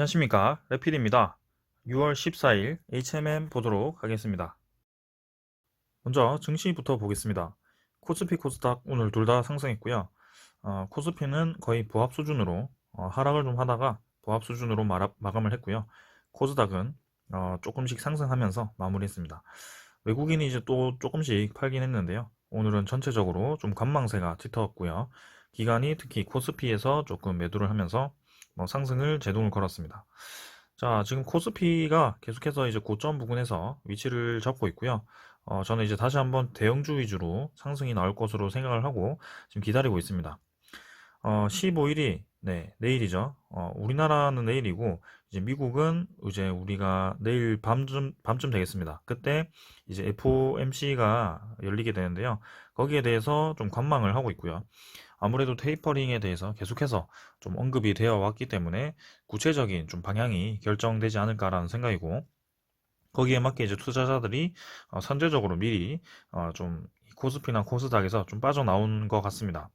안녕하십니까. 레필입니다. 6월 14일 HMM 보도록 하겠습니다. 먼저 증시부터 보겠습니다. 코스피 코스닥 오늘 둘 다 상승했고요. 어, 코스피는 거의 보합 수준으로 어, 하락을 좀 하다가 보합 수준으로 마라, 마감을 했고요. 코스닥은 어, 조금씩 상승하면서 마무리했습니다. 외국인이 이제 또 조금씩 팔긴 했는데요. 오늘은 전체적으로 좀 관망세가 짙었고요. 기관이 특히 코스피에서 조금 매도를 하면서 뭐 상승을 제동을 걸었습니다. 자, 지금 코스피가 계속해서 이제 고점 부근에서 위치를 잡고 있고요. 어, 저는 이제 다시 한번 대형주 위주로 상승이 나올 것으로 생각을 하고 지금 기다리고 있습니다. 어, 15일이 네, 내일이죠. 어, 우리나라는 내일이고 이제 미국은 이제 우리가 내일 밤쯤 밤쯤 되겠습니다. 그때 이제 FOMC가 열리게 되는데요. 거기에 대해서 좀 관망을 하고 있고요. 아무래도 테이퍼링에 대해서 계속해서 좀 언급이 되어 왔기 때문에 구체적인 좀 방향이 결정되지 않을까라는 생각이고 거기에 맞게 이제 투자자들이 어, 선제적으로 미리 어, 좀 코스피나 코스닥에서 좀 빠져나온 것 같습니다.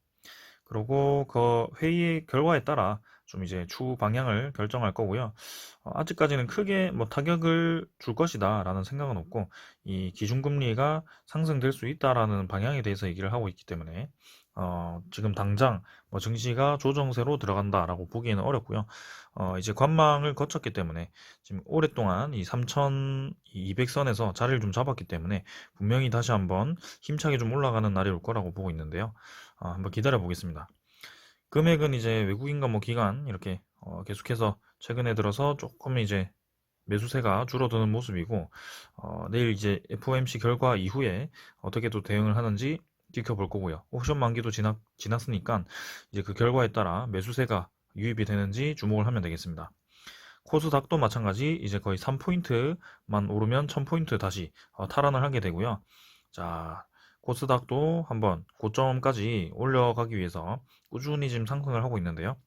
그리고 그 회의의 결과에 따라 좀 이제 추후 방향을 결정할 거고요. 어, 아직까지는 크게 뭐 타격을 줄 것이다라는 생각은 없고 이 기준금리가 상승될 수 있다라는 방향에 대해서 얘기를 하고 있기 때문에 어, 지금 당장 뭐 증시가 조정세로 들어간다라고 보기에는 어렵고요. 어, 이제 관망을 거쳤기 때문에 지금 오랫동안 이 3,200선에서 자리를 좀 잡았기 때문에 분명히 다시 한번 힘차게 좀 올라가는 날이 올 거라고 보고 있는데요. 어, 한번 기다려 보겠습니다. 금액은 이제 외국인과 뭐 기관 이렇게 어, 계속해서 최근에 들어서 조금 이제 매수세가 줄어드는 모습이고 어, 내일 이제 FOMC 결과 이후에 어떻게 또 대응을 하는지 지켜볼 거고요. 옵션 만기도 지났, 지났으니까 이제 그 결과에 따라 매수세가 유입이 되는지 주목을 하면 되겠습니다. 코스닥도 마찬가지 이제 거의 3포인트만 오르면 1000포인트 다시 어, 탈환을 하게 되고요. 자, 코스닥도 한번 고점까지 올려가기 위해서 꾸준히 지금 상승을 하고 있는데요.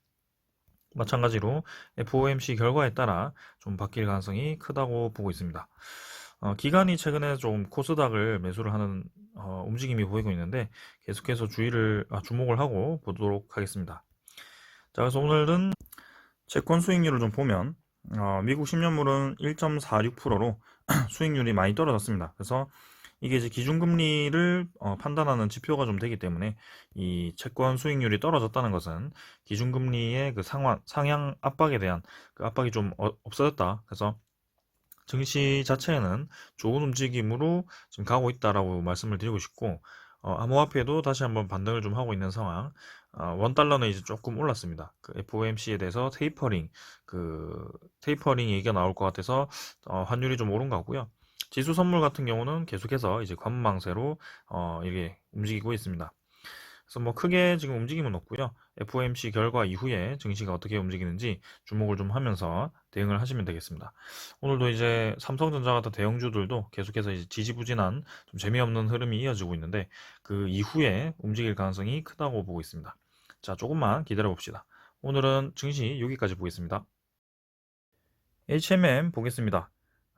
마찬가지로 FOMC 결과에 따라 좀 바뀔 가능성이 크다고 보고 있습니다. 어, 기관이 최근에 좀 코스닥을 매수를 하는 어, 움직임이 보이고 있는데 계속해서 주의를 아, 주목을 하고 보도록 하겠습니다. 자, 그래서 오늘은 채권 수익률을 좀 보면 어, 미국 10년물은 1.46%로 수익률이 많이 떨어졌습니다. 그래서 이게 이제 기준금리를 어, 판단하는 지표가 좀 되기 때문에 이 채권 수익률이 떨어졌다는 것은 기준금리의 그 상환, 상향 압박에 대한 그 압박이 좀 어, 없어졌다. 그래서 증시 자체는 좋은 움직임으로 지금 가고 있다라고 말씀을 드리고 싶고 어, 암호화폐도 다시 한번 반등을 좀 하고 있는 상황. 어, 원 달러는 이제 조금 올랐습니다. 그 FOMC에 대해서 테이퍼링, 그 테이퍼링 얘기가 나올 것 같아서 어, 환율이 좀 오른 것 같고요. 지수 선물 같은 경우는 계속해서 이제 관망세로 어, 이게 움직이고 있습니다. 그래서 뭐 크게 지금 움직임은 없고요. FOMC 결과 이후에 증시가 어떻게 움직이는지 주목을 좀 하면서 대응을 하시면 되겠습니다. 오늘도 이제 삼성전자 같은 대형주들도 계속해서 이제 지지부진한 좀 재미없는 흐름이 이어지고 있는데 그 이후에 움직일 가능성이 크다고 보고 있습니다. 자, 조금만 기다려 봅시다. 오늘은 증시 여기까지 보겠습니다. HMM 보겠습니다.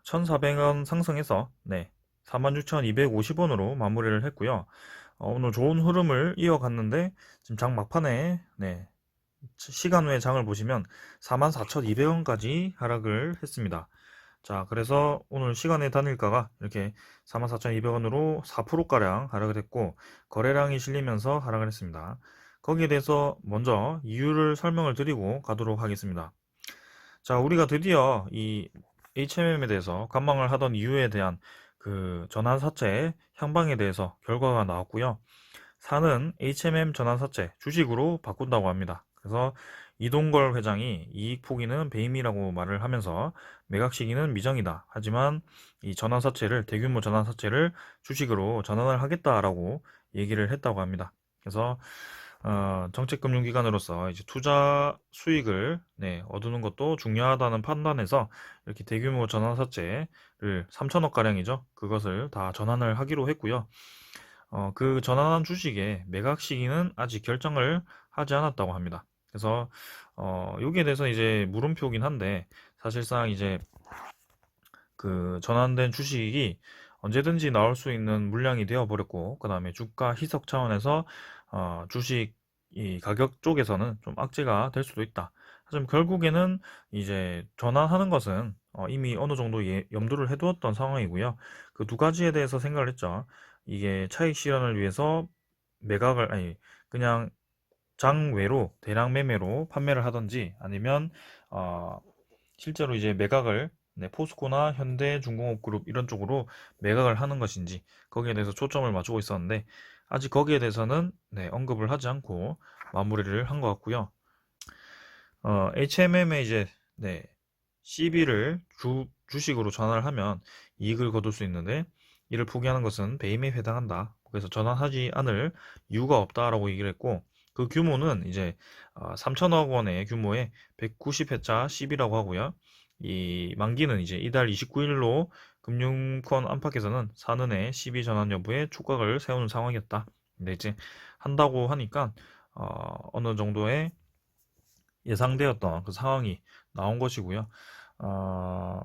1,400원 상승해서 네, 46,250원으로 마무리를 했고요. 어, 오늘 좋은 흐름을 이어갔는데 지금 장 막판에 네, 시간 후에 장을 보시면 44,200원까지 하락을 했습니다. 자, 그래서 오늘 시간의 단일가가 이렇게 44,200원으로 4%가량 하락을 했고 거래량이 실리면서 하락을 했습니다. 거기에 대해서 먼저 이유를 설명을 드리고 가도록 하겠습니다. 자, 우리가 드디어 이 HMM에 대해서 관망을 하던 이유에 대한 그 전환사채 향방에 대해서 결과가 나왔고요. 사는 HMM 전환사채 주식으로 바꾼다고 합니다. 그래서 이동걸 회장이 이익 포기는 배임이라고 말을 하면서 매각 시기는 미정이다. 하지만 이 전환사채를 대규모 전환사채를 주식으로 전환을 하겠다라고 얘기를 했다고 합니다. 그래서 어, 정책금융기관으로서 이제 투자 수익을 네, 얻는 것도 중요하다는 판단에서 이렇게 대규모 전환사채를 3천억 가량이죠. 그것을 다 전환을 하기로 했고요. 어, 그 전환한 주식의 매각 시기는 아직 결정을 하지 않았다고 합니다. 그래서 어, 여기에 대해서 이제 물음표긴 한데 사실상 이제 그 전환된 주식이 언제든지 나올 수 있는 물량이 되어 버렸고 그 다음에 주가 희석 차원에서 어, 주식 이 가격 쪽에서는 좀 악재가 될 수도 있다 하지만 결국에는 이제 전환하는 것은 어, 이미 어느 정도 예, 염두를 해두었던 상황이고요. 그 두 가지에 대해서 생각을 했죠. 이게 차익 실현을 위해서 매각을 아니 그냥 장외로 대량 매매로 판매를 하든지 아니면 어, 실제로 이제 매각을 네, 포스코나 현대 중공업그룹 이런 쪽으로 매각을 하는 것인지 거기에 대해서 초점을 맞추고 있었는데 아직 거기에 대해서는 네, 언급을 하지 않고 마무리를 한 것 같고요. 어, HMM에 이제 네, CB를 주, 주식으로 전환을 하면 이익을 거둘 수 있는데 이를 포기하는 것은 배임에 해당한다. 그래서 전환하지 않을 이유가 없다라고 얘기를 했고 그 규모는 이제 3천억 원의 규모의 190회차 CB라고 하고요. 이 만기는 이제 이달 29일로 금융권 안팎에서는 사는의 CB 전환 여부에 촉각을 세우는 상황이었다. 근데 이제 한다고 하니까 어, 느 정도의 예상되었던 그 상황이 나온 것이고요. 어,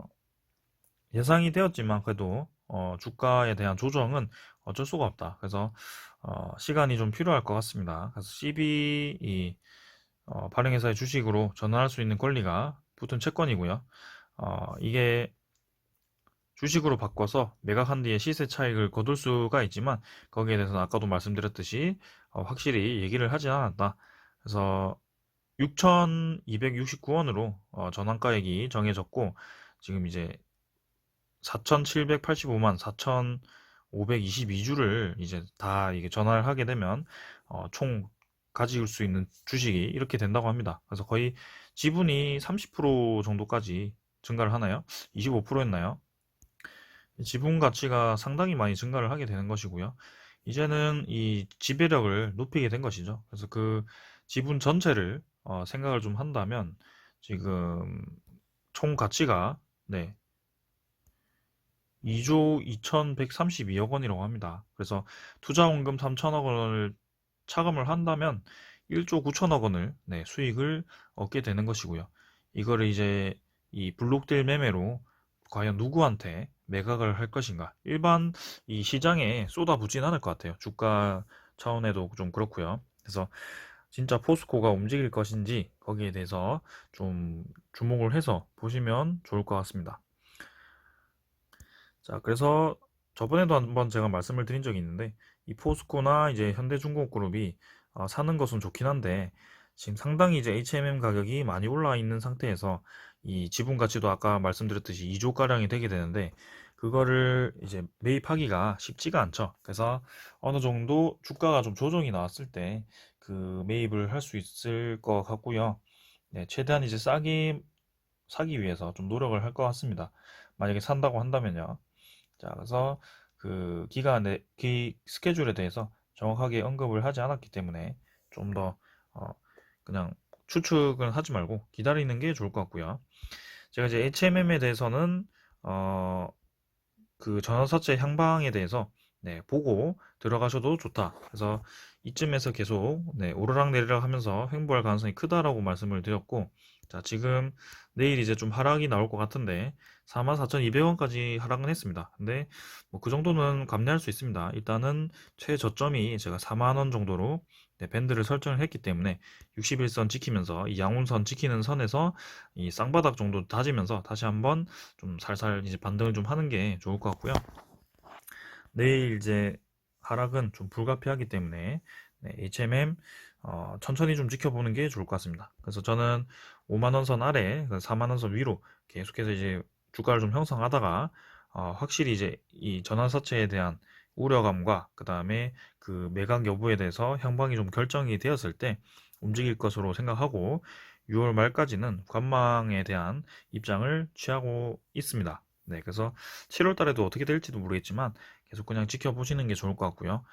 예상이 되었지만 그래도 어, 주가에 대한 조정은 어쩔 수가 없다. 그래서 어, 시간이 좀 필요할 것 같습니다. 그래서 CB 이 어, 발행회사의 주식으로 전환할 수 있는 권리가 붙은 채권이고요. 어, 이게 주식으로 바꿔서 매각한 뒤에 시세 차익을 거둘 수가 있지만 거기에 대해서는 아까도 말씀드렸듯이 어, 확실히 얘기를 하지 않았다. 그래서 6,269원으로 어, 전환가액이 정해졌고 지금 이제 4,785만 4,522주를 이제 다 이게 전화를 하게 되면 어, 총 가질 수 있는 주식이 이렇게 된다고 합니다. 그래서 거의 지분이 30% 정도까지 증가를 하나요? 25%였나요? 지분 가치가 상당히 많이 증가를 하게 되는 것이고요. 이제는 이 지배력을 높이게 된 것이죠. 그래서 그 지분 전체를 어, 생각을 좀 한다면 지금 총 가치가 네 2조 2132억 원이라고 합니다. 그래서 투자원금 3천억 원을 차감을 한다면 1조 9천억 원을 네, 수익을 얻게 되는 것이고요. 이거를 이제 이 블록딜 매매로 과연 누구한테 매각을 할 것인가? 일반 이 시장에 쏟아붓진 않을 것 같아요. 주가 차원에도 좀 그렇고요. 그래서 진짜 포스코가 움직일 것인지 거기에 대해서 좀 주목을 해서 보시면 좋을 것 같습니다. 자, 그래서 저번에도 한번 제가 말씀을 드린 적이 있는데 이 포스코나 이제 현대중공업그룹이 어, 사는 것은 좋긴 한데 지금 상당히 이제 HMM 가격이 많이 올라 있는 상태에서 이 지분 가치도 아까 말씀드렸듯이 2조 가량이 되게 되는데 그거를 이제 매입하기가 쉽지가 않죠. 그래서 어느 정도 주가가 좀 조정이 나왔을 때 그 매입을 할 수 있을 것 같고요. 네, 최대한 이제 싸기 사기 위해서 좀 노력을 할 것 같습니다. 만약에 산다고 한다면요. 자, 그래서 그 기간의 기 스케줄에 대해서 정확하게 언급을 하지 않았기 때문에 좀더 어, 그냥 추측은 하지 말고 기다리는 게 좋을 것 같고요. 제가 이제 HMM에 대해서는 어, 그 전환사채 향방에 대해서 네, 보고 들어가셔도 좋다. 그래서 이쯤에서 계속 네, 오르락 내리락 하면서 횡보할 가능성이 크다라고 말씀을 드렸고 자, 지금 내일 이제 좀 하락이 나올 것 같은데 44,200원까지 하락은 했습니다. 근데 뭐 그 정도는 감내할 수 있습니다. 일단은 최저점이 제가 4만 원 정도로 네, 밴드를 설정을 했기 때문에 61선 지키면서 이 양운선 지키는 선에서 이 쌍바닥 정도 다지면서 다시 한번 좀 살살 이제 반등을 좀 하는 게 좋을 것 같고요. 내일 이제 하락은 좀 불가피하기 때문에 네, HMM 어, 천천히 좀 지켜보는 게 좋을 것 같습니다. 그래서 저는 5만 원 선 아래, 4만 원 선 위로 계속해서 이제 주가를 좀 형성하다가 어, 확실히 이제 이 전환사채에 대한 우려감과 그 다음에 그 매각 여부에 대해서 향방이 좀 결정이 되었을 때 움직일 것으로 생각하고 6월 말까지는 관망에 대한 입장을 취하고 있습니다. 네, 그래서 7월 달에도 어떻게 될지도 모르겠지만 계속 그냥 지켜보시는 게 좋을 것 같고요.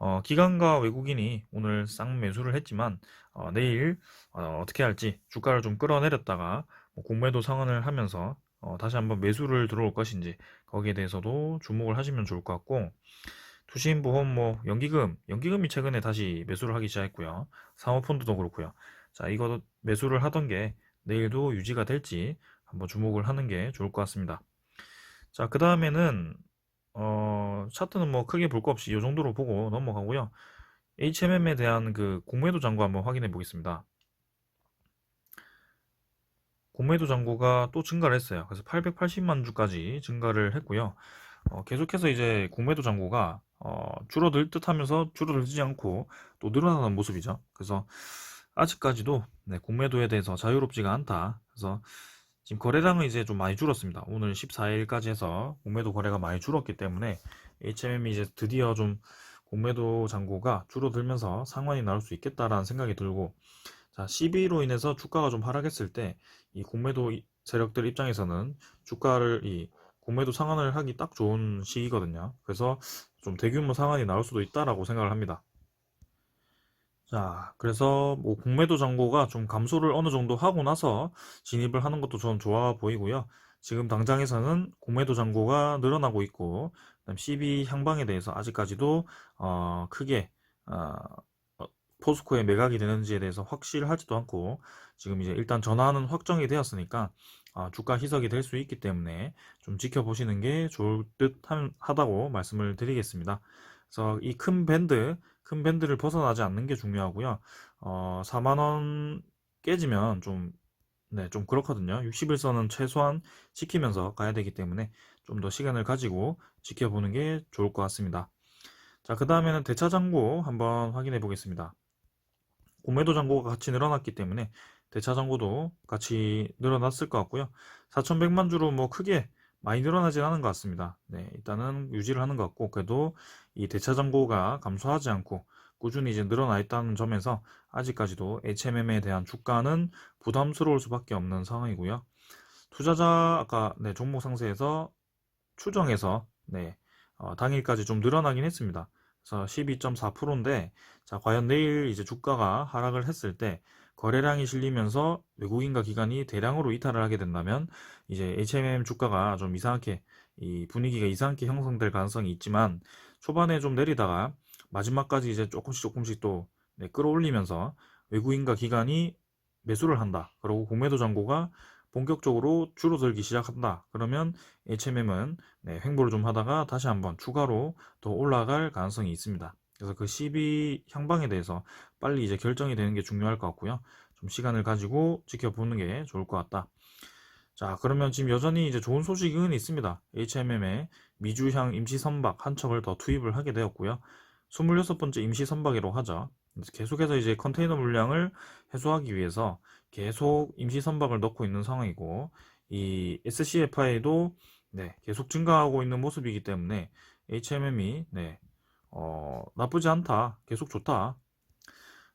어, 기관과 외국인이 오늘 쌍 매수를 했지만 어, 내일 어, 떻게 할지 주가를 좀 끌어내렸다가 뭐 공매도 상환을 하면서 어, 다시 한번 매수를 들어올 것인지 거기에 대해서도 주목을 하시면 좋을 것 같고 투신보험 뭐 연기금 연기금이 최근에 다시 매수를 하기 시작했고요. 사모펀드도 그렇고요. 자 이거 매수를 하던 게 내일도 유지가 될지 한번 주목을 하는 게 좋을 것 같습니다. 자 그 다음에는 어, 차트는 뭐 크게 볼 거 없이 이 정도로 보고 넘어가고요. HMM에 대한 그 공매도 잔고 한번 확인해 보겠습니다. 공매도 잔고가 또 증가를 했어요. 그래서 880만 주까지 증가를 했고요. 어, 계속해서 이제 공매도 잔고가 어, 줄어들 듯 하면서 줄어들지 않고 또 늘어나는 모습이죠. 그래서 아직까지도 네, 공매도에 대해서 자유롭지가 않다. 그래서 지금 거래량은 이제 좀 많이 줄었습니다. 오늘 14일까지 해서 공매도 거래가 많이 줄었기 때문에 HMM이 이제 드디어 좀 공매도 잔고가 줄어들면서 상환이 나올 수 있겠다라는 생각이 들고 자, 12로 인해서 주가가 좀 하락했을 때 이 공매도 이- 세력들 입장에서는 주가를 이 공매도 상환을 하기 딱 좋은 시기거든요. 그래서 좀 대규모 상환이 나올 수도 있다라고 생각을 합니다. 자, 그래서 뭐 공매도 잔고가 좀 감소를 어느 정도 하고 나서 진입을 하는 것도 저는 좋아 보이고요. 지금 당장에서는 공매도 잔고가 늘어나고 있고, 그다음 12 향방에 대해서 아직까지도 어, 크게 어, 어, 포스코에 매각이 되는지에 대해서 확실하지도 않고, 지금 이제 일단 전환은 확정이 되었으니까 아, 주가 희석이 될 수 있기 때문에 좀 지켜보시는 게 좋을 듯 한- 하다고 말씀을 드리겠습니다. 그래서 이 큰 밴드, 큰 밴드를 벗어나지 않는 게 중요하고요. 어, 4만 원 깨지면 좀, 네, 좀 그렇거든요. 60일선은 최소한 지키면서 가야 되기 때문에 좀 더 시간을 가지고 지켜보는 게 좋을 것 같습니다. 자, 그 다음에는 대차 잔고 한번 확인해 보겠습니다. 공매도 잔고가 같이 늘어났기 때문에 대차 잔고도 같이 늘어났을 것 같고요. 4,100만 주로 뭐 크게 많이 늘어나진 않은 것 같습니다. 네, 일단은 유지를 하는 것 같고, 그래도 이 대차 잔고가 감소하지 않고 꾸준히 이제 늘어나 있다는 점에서 아직까지도 HMM에 대한 주가는 부담스러울 수밖에 없는 상황이고요. 투자자 아까 네, 종목 상세에서 추정해서 네, 어, 당일까지 좀 늘어나긴 했습니다. 그래서 12.4%인데 자, 과연 내일 이제 주가가 하락을 했을 때 거래량이 실리면서 외국인과 기관이 대량으로 이탈을 하게 된다면 이제 HMM 주가가 좀 이상하게 이 분위기가 이상하게 형성될 가능성이 있지만 초반에 좀 내리다가 마지막까지 이제 조금씩 조금씩 또 네, 끌어올리면서 외국인과 기관이 매수를 한다. 그리고 공매도 잔고가 본격적으로 줄어들기 시작한다. 그러면 HMM은 네, 횡보를 좀 하다가 다시 한번 추가로 더 올라갈 가능성이 있습니다. 그래서 그 12 향방에 대해서 빨리 이제 결정이 되는 게 중요할 것 같고요. 좀 시간을 가지고 지켜보는 게 좋을 것 같다. 자, 그러면 지금 여전히 이제 좋은 소식은 있습니다. HMM에 미주향 임시 선박 한 척을 더 투입을 하게 되었고요. 26번째 임시 선박이라고 하죠. 계속해서 이제 컨테이너 물량을 해소하기 위해서 계속 임시 선박을 넣고 있는 상황이고, 이 SCFI도 네, 계속 증가하고 있는 모습이기 때문에 HMM이 네, 어, 나쁘지 않다. 계속 좋다.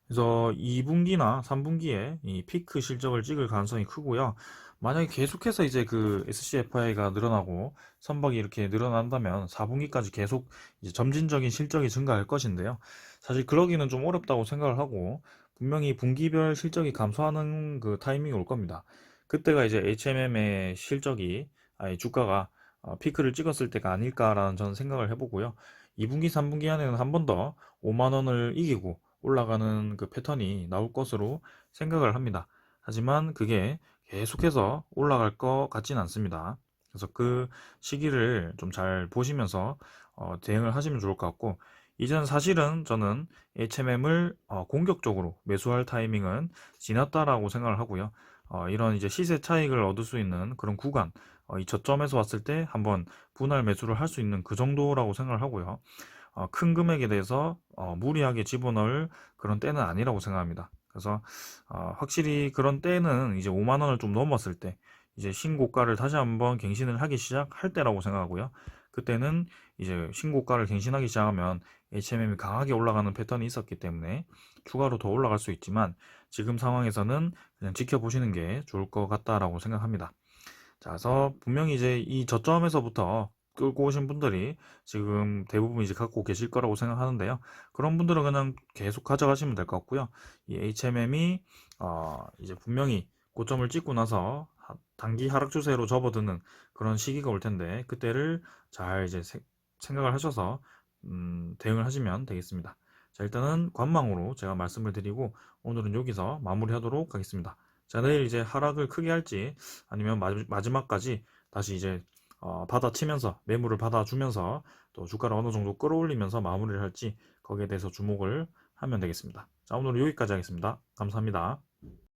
그래서 2분기나 3분기에 이 피크 실적을 찍을 가능성이 크고요. 만약에 계속해서 이제 그 SCFI가 늘어나고 선박이 이렇게 늘어난다면 4분기까지 계속 이제 점진적인 실적이 증가할 것인데요. 사실 그러기는 좀 어렵다고 생각을 하고 분명히 분기별 실적이 감소하는 그 타이밍이 올 겁니다. 그때가 이제 HMM의 실적이 아니 주가가 어, 피크를 찍었을 때가 아닐까라는 저는 생각을 해보고요. 2분기, 3분기 안에는 한 번 더 5만 원을 이기고 올라가는 그 패턴이 나올 것으로 생각을 합니다. 하지만 그게 계속해서 올라갈 것 같진 않습니다. 그래서 그 시기를 좀 잘 보시면서 어, 대응을 하시면 좋을 것 같고, 이제는 사실은 저는 HMM을 어, 공격적으로 매수할 타이밍은 지났다라고 생각을 하고요. 어, 이런 이제 시세 차익을 얻을 수 있는 그런 구간, 어, 이 저점에서 왔을 때 한번 분할 매수를 할 수 있는 그 정도라고 생각을 하고요. 어, 큰 금액에 대해서 어, 무리하게 집어넣을 그런 때는 아니라고 생각합니다. 그래서 어, 확실히 그런 때는 이제 5만 원을 좀 넘었을 때 이제 신고가를 다시 한번 갱신을 하기 시작할 때라고 생각하고요. 그때는 이제 신고가를 갱신하기 시작하면 HMM이 강하게 올라가는 패턴이 있었기 때문에 추가로 더 올라갈 수 있지만 지금 상황에서는 그냥 지켜보시는 게 좋을 것 같다라고 생각합니다. 자, 그래서 분명히 이제 이 저점에서부터 끌고 오신 분들이 지금 대부분 이제 갖고 계실 거라고 생각하는데요. 그런 분들은 그냥 계속 가져가시면 될 것 같고요. 이 HMM이 어 이제 분명히 고점을 찍고 나서 하- 단기 하락 추세로 접어드는 그런 시기가 올 텐데 그때를 잘 이제 세- 생각을 하셔서 음, 대응을 하시면 되겠습니다. 자, 일단은 관망으로 제가 말씀을 드리고 오늘은 여기서 마무리하도록 하겠습니다. 자, 내일 이제 하락을 크게 할지 아니면 마, 마지막까지 다시 이제 어, 받아치면서 매물을 받아주면서 또 주가를 어느 정도 끌어올리면서 마무리를 할지 거기에 대해서 주목을 하면 되겠습니다. 자, 오늘은 여기까지 하겠습니다. 감사합니다.